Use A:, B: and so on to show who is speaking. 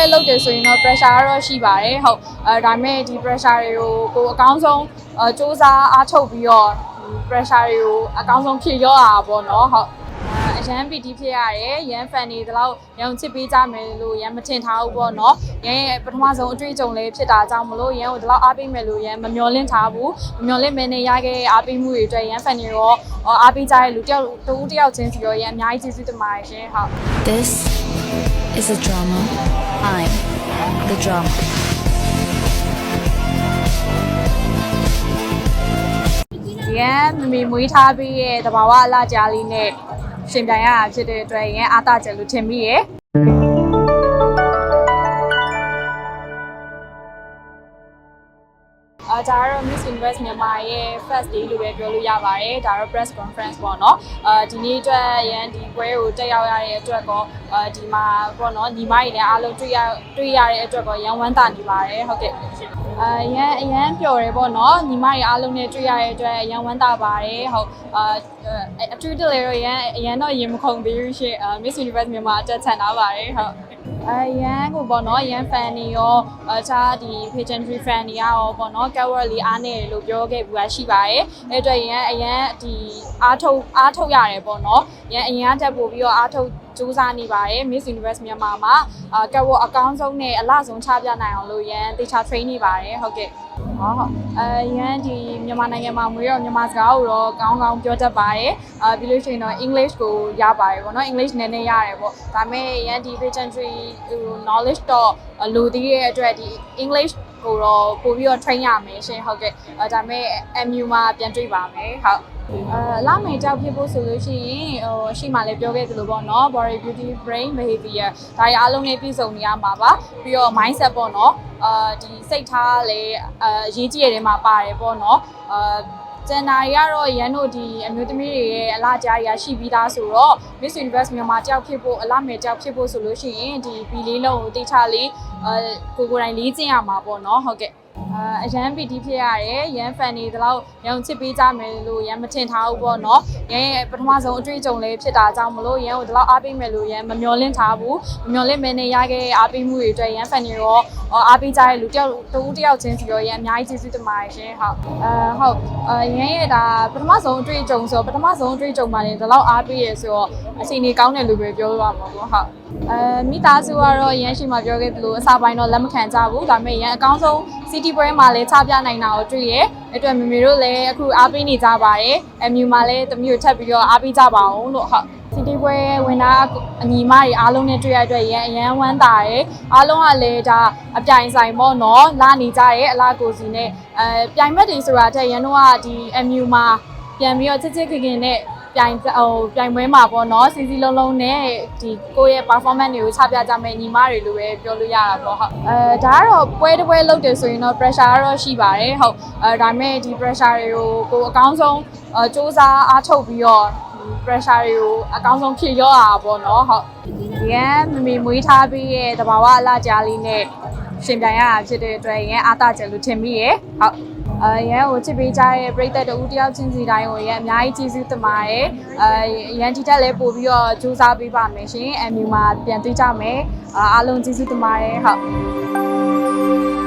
A: ပွဲလုပ်တယ်ဆိုရင်တော့ pressure ကတော့ရှိပါတယ်ဟုတ်အဲဒါပေမဲ့ဒီ pressure တွေကိုကိုအကောင်းဆုံးအဲစူးစမ်းအားထုတ်ပြီးတော့ဒီ pressure တွေကိုအကောင်းဆုံးဖြည့်ရောတာပေါ့နော်ဟုတ်အဲအရန်ပီတီဖြစ်ရတယ်ရန်ဖန်နေဒီလောက်ရန်ချစ်ပေးကြမယ်လို့ရန်မထင်ထားဘူးပေါ့နော်ရန်ရဲ့ပထမဆုံးအတွေ့အကြုံလေးဖြစ်တာကြောင့်မလို့ရန်ကိုဒီလောက်အားပေးမယ်လို့ရန်မမျှော်လင့်ထားဘူးမမျှော်လင့်မနေရခဲ့တဲ့အားပေးမှုတွေအတွက်ရန်ဖန်နေရောအားပေးကြတဲ့လူတယောက်တူတယောက်ချင်းစီရောရန်အများကြီးကျေးဇူးတင်ပါတယ်ရှင်ဟုတ်
B: This is a drama. I'm the drama.
A: ရန်မမီမွေးထားပြီးရဲ့တဘာဝအလားကြားလေးနဲ့ရှင်ပြိုင်ရတာဖြစ်တဲ့အတွက်ရန်အားတာကျလို့ထင်မိရဲ့ ဒါကတော့ Miss Universe မြန်မာရဲ့ first day လို့ပဲပြောလို့ရပါတယ်ဒါတော့ press conference ပေါ့နော်အာဒီနေ့အတွက်ရန်ဒီပွဲကိုတက်ရောက်ရတဲ့အတွက်ကောအာဒီမှာပေါ့နော်ညီမတွေလည်းအားလုံးတွေ့ရတွေ့ရတဲ့အတွက်ကောရန်ဝမ်းသာနေပါတယ်ဟုတ်ကဲ့အာရန်အရန်ပျော်တယ်ပေါ့နော်ညီမတွေအားလုံးနဲ့တွေ့ရတဲ့အတွက်ရန်ဝမ်းသာပါတယ်ဟုတ်အာအထူးတလေတော့ရန်အရန်တော့ရင်မခုန်သေးဘူးရှင့်အာ Miss Universe မြန်မာအတက်ချန်ထားပါတယ်ဟုတ် အရန်ကိုပေါ့နော်ရန် fan တွေရောအခြားဒီ pageantry fan တွေရောပေါ့နော် cover လေးအားနေတယ်လို့ပြောခဲ့ပြီးသားရှိပါတယ်အဲ့အတွက်ရန်အရန်ဒီအားထုတ်အားထုတ်ရတယ်ပေါ့နော်ရန်အရန်တက်ပို့ပြီးတော့အားထုတ်စူးစမ်းနေပါတယ် Miss Universe မြန်မာမှာအာ cover အကောင်းဆုံးနဲ့အလားဆုံးချပြနိုင်အောင်လို့ရန်တေချာ train နေပါတယ်ဟုတ်ကဲ့ ဟုတ်ဟုတ်အဲရန်ဒီမြန်မာနိုင်ငံမှာမွေးတော့မြန်မာစကားကိုတော့ကောင်းကောင်းပြောတတ်ပါတယ်အာပြီးလို့ရှိရင်တော့ English ကိုရပါတယ်ပေါ့နော် English နည်းနည်းရတယ်ပေါ့ဒါပေမဲ့ရန်ဒီ pageantry ဟို knowledge တော့လိုသေးတဲ့အတွက်ဒီ English ကိုတော့ပို့ပြီးတော့ train ရမယ်ရှင်ဟုတ်ကဲ့အဲဒါပေမဲ့ MU မှာပြန်တွေ့ပါမယ်ဟုတ် အဲလာမယ်ကြောက်ဖြစ်ဖို့ဆိုလို့ရှိရင်ဟိုရှိမှလည်းပြောခဲ့သလိုပေါ့နော် body beauty brain behavior ဒါတွေအားလုံးနဲ့ပြည့်စုံနေရမှာပါပြီးတော့ mindset ပေါ့နော်အာဒီစိတ်ထားလည်းအာအရေးကြီးတဲ့နေရာမှာပါတယ်ပေါ့နော်အာကျန်တာတွေကတော့ရန်တို့ဒီအမျိုးသမီးတွေရဲ့အလားကြားတွေကရှိပြီးသားဆိုတော့ Miss Universe မြန်မာတယောက်ဖြစ်ဖို့အလားမယ်တယောက်ဖြစ်ဖို့ဆိုလို့ရှိရင်ဒီဘီလေးလုံးကိုတိချလေးအဲကိုကိုယ်တိုင်လေးကျင့်ရမှာပေါ့နော်ဟုတ်ကဲ့အာအရန်ပီတီဖြစ်ရတယ်ရန်ဖန်နေဒီလောက်ရန်ချစ်ပေးကြမယ်လို့ရန်မထင်ထားဘူးပေါ့နော်ရန်ရဲ့ပထမဆုံးအတွေ့အကြုံလေးဖြစ်တာကြောင့်မလို့ရန်ကိုဒီလောက်အားပေးမယ်လို့ရန်မမျှော်လင့်ထားဘူးမမျှော်လင့်မနေရခဲ့တဲ့အားပေးမှုတွေအတွက်ရန်ဖန်နေရောအားပေးကြတဲ့လူတယောက်တူတယောက်ချင်းစီရောရန်အများကြီးကျေးဇူးတင်ပါတယ်ရှင်ဟုတ်အာဟုတ်အာရန်ရဲ့ဒါပထမဆုံးအတွေ့အကြုံဆိုပထမဆုံးအတွေ့အကြုံမှာလည်းဒီလောက်အားပေးရဆိုတော့အချိန်ကြီးကောင်းတယ်လို့ပဲပြောရမှာပေါ့ဟုတ်အဲမိသားစုကတော့ရန်ရှိမှပြောခဲ့သလိုအစာပိုင်းတော့လက်မခံကြဘူးဒါပေမဲ့ရန်အကောင်းဆုံး city ပွဲမှာလည်းချပြနိုင်တာကိုတွေ့ရဲအဲ့အတွက်မမေတို့လည်းအခုအားပေးနေကြပါတယ်အမြူမှာလည်းတမျိုးထပ်ပြီးတော့အားပေးကြပါအောင်လို့ဟုတ်စီတီပွဲဝင်တာအညီမတွေအားလုံးနဲ့တွေ့ရတဲ့အတွက်ရန်အရန်ဝမ်းသာတယ်အားလုံးကလည်းဒါအပြိုင်ဆိုင်ပေါ့နော်လာနေကြရဲ့အလားကိုစီနဲ့အဲပြိုင်မက်တွေဆိုတာတဲ့ရန်တို့ကဒီအမြူမှာပြန်ပြီးတော့ချစ်ချစ်ခင်ခင်နဲ့ ပြိုင်ဟိုပြိုင်ပွဲမှာပေါ့နော်စီစီလုံးလုံးနဲ့ဒီကိုယ့်ရဲ့ performance တွေကိုချပြကြမယ်ညီမတွေလိုပဲပြောလို့ရတာပေါ့ဟုတ်အဲဒါကတော့ပွဲတစ်ပွဲလုပ်တယ်ဆိုရင်တော့ pressure ကတော့ရှိပါတယ်ဟုတ်အဲဒါပေမဲ့ဒီ pressure တွေကိုကိုအကောင်းဆုံးအဲစူးစမ်းအားထုတ်ပြီးတော့ဒီ pressure တွေကိုအကောင်းဆုံးဖြည့်ရောတာပေါ့နော်ဟုတ်ရန်မမီမွေးထားပြီးရဲ့တဘာဝအလားကြားလေးနဲ့ရှင်ပြိုင်ရတာဖြစ်တဲ့အတွက်ရန်အားတာကျလို့ထင်မိရဲ့ဟုတ် အဲရန်ကိုချစ်ပေးကြတဲ့ပရိသတ်တူတယောက်ချင်းစီတိုင်းကိုရန်အများကြီးကျေးဇူးတင်ပါတယ်အဲရန်ဒီတက်လည်းပို့ပြီးတော့စူးစမ်းပေးပါမယ်ရှင်အမြူမှာပြန်တွေ့ကြမယ်အားလုံးကျေးဇူးတင်ပါတယ်ဟုတ်